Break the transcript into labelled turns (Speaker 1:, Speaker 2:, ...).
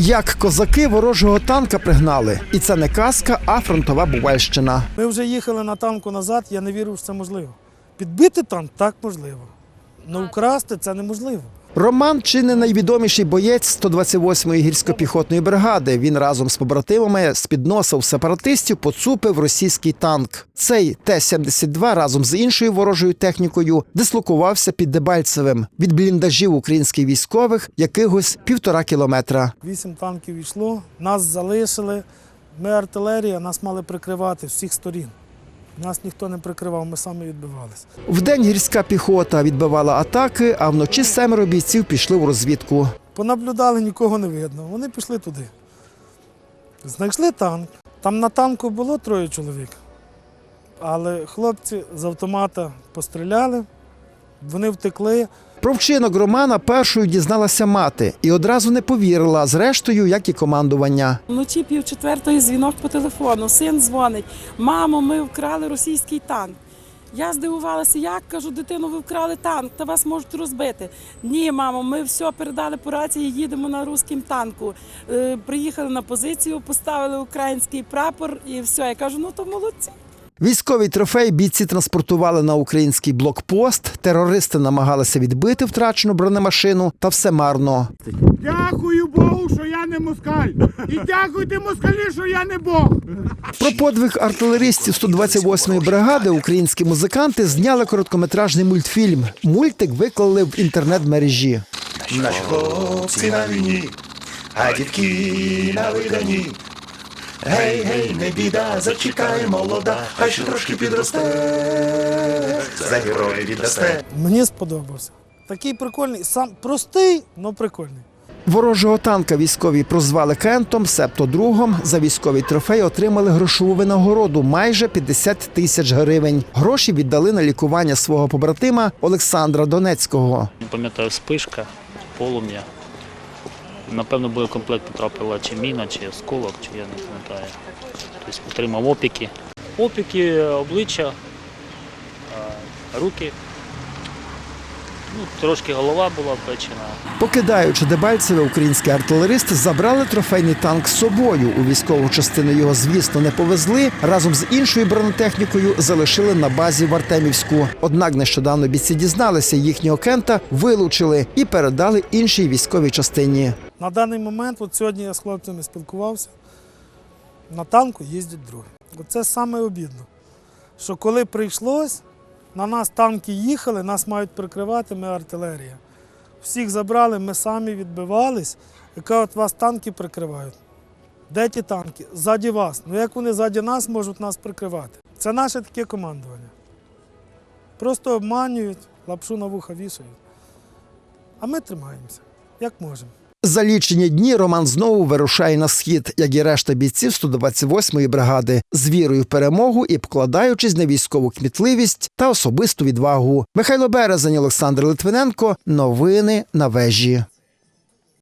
Speaker 1: Як козаки ворожого танка пригнали, і це не казка, а фронтова бувальщина.
Speaker 2: Ми вже їхали на танку назад, я не вірив, що це можливо. Підбити танк так можливо. але вкрасти це неможливо.
Speaker 1: Роман чи не найвідоміший боєць 128-ї гірсько-піхотної бригади. Він разом з побратимами з-під носа у сепаратистів поцупив російський танк. Цей Т-72 разом з іншою ворожою технікою дислокувався під Дебальцевим від бліндажів українських військових якихось півтора кілометра.
Speaker 2: Вісім танків йшло, нас залишили. Ми артилерія, нас мали прикривати з всіх сторін. Нас ніхто не прикривав, ми самі відбивалися.
Speaker 1: Вдень гірська піхота відбивала атаки, а вночі семеро бійців пішли в розвідку.
Speaker 2: Понаблюдали, нікого не видно. Вони пішли туди. Знайшли танк. Там на танку було троє чоловік. Але хлопці з автомата постріляли, вони втекли.
Speaker 1: Про вчинок Романа першою дізналася мати і одразу не повірила, зрештою, як і командування.
Speaker 3: Вночі пів четвертої дзвінок по телефону. Син дзвонить. Мамо, ми вкрали російський танк. Я здивувалася, як кажу, дитину, ви вкрали танк, та вас можуть розбити. Ні, мамо, ми все передали по рації, їдемо на руським танку. Е, приїхали на позицію, поставили український прапор і все. Я кажу, ну то молодці.
Speaker 1: Військовий трофей бійці транспортували на український блокпост. Терористи намагалися відбити втрачену бронемашину, та все марно.
Speaker 4: Дякую Богу, що я не москаль. І дякуйте москалі, що я не Бог.
Speaker 1: Про подвиг артилеристів 128-ї бригади українські музиканти зняли короткометражний мультфільм. Мультик виклали в інтернет-мережі.
Speaker 5: Наші хлопці на війні, а дітки на видані. Гей, гей, не біда, зачекай, молода, хай ще трошки підросте, за героя віддасте.
Speaker 2: Мені сподобався. Такий прикольний, сам простий, але прикольний.
Speaker 1: Ворожого танка військові прозвали Кентом, себто другом. За військовий трофей отримали грошову винагороду майже 50 тисяч гривень. Гроші віддали на лікування свого побратима Олександра Донецького.
Speaker 6: Пам'ятаю, спишка, полум'я. Напевно, боєкомплект потрапила чи міна, чи осколок, чи я не пам'ятаю. Тобто отримав опіки. Опіки обличчя, руки. Ну, трошки голова була печена.
Speaker 1: Покидаючи Дебальцеве, українські артилеристи забрали трофейний танк з собою. У військову частину його, звісно, не повезли. Разом з іншою бронетехнікою залишили на базі в Артемівську. Однак нещодавно бійці дізналися, їхнього кента вилучили і передали іншій військовій частині.
Speaker 2: На даний момент, от сьогодні я з хлопцями спілкувався, на танку їздять другі. Оце саме обідно. Що коли прийшлось, на нас танки їхали, нас мають прикривати, ми артилерія. Всіх забрали, ми самі відбивались. Яка от вас танки прикривають? Де ті танки? Ззаді вас. Ну як вони ззаді нас можуть нас прикривати? Це наше таке командування. Просто обманюють, лапшу на вуха вішають. А ми тримаємося, як можемо.
Speaker 1: За лічені дні Роман знову вирушає на схід, як і решта бійців 128-ї бригади, з вірою в перемогу і покладаючись на військову кмітливість та особисту відвагу. Михайло Березень, Олександр Литвиненко. Новини на вежі.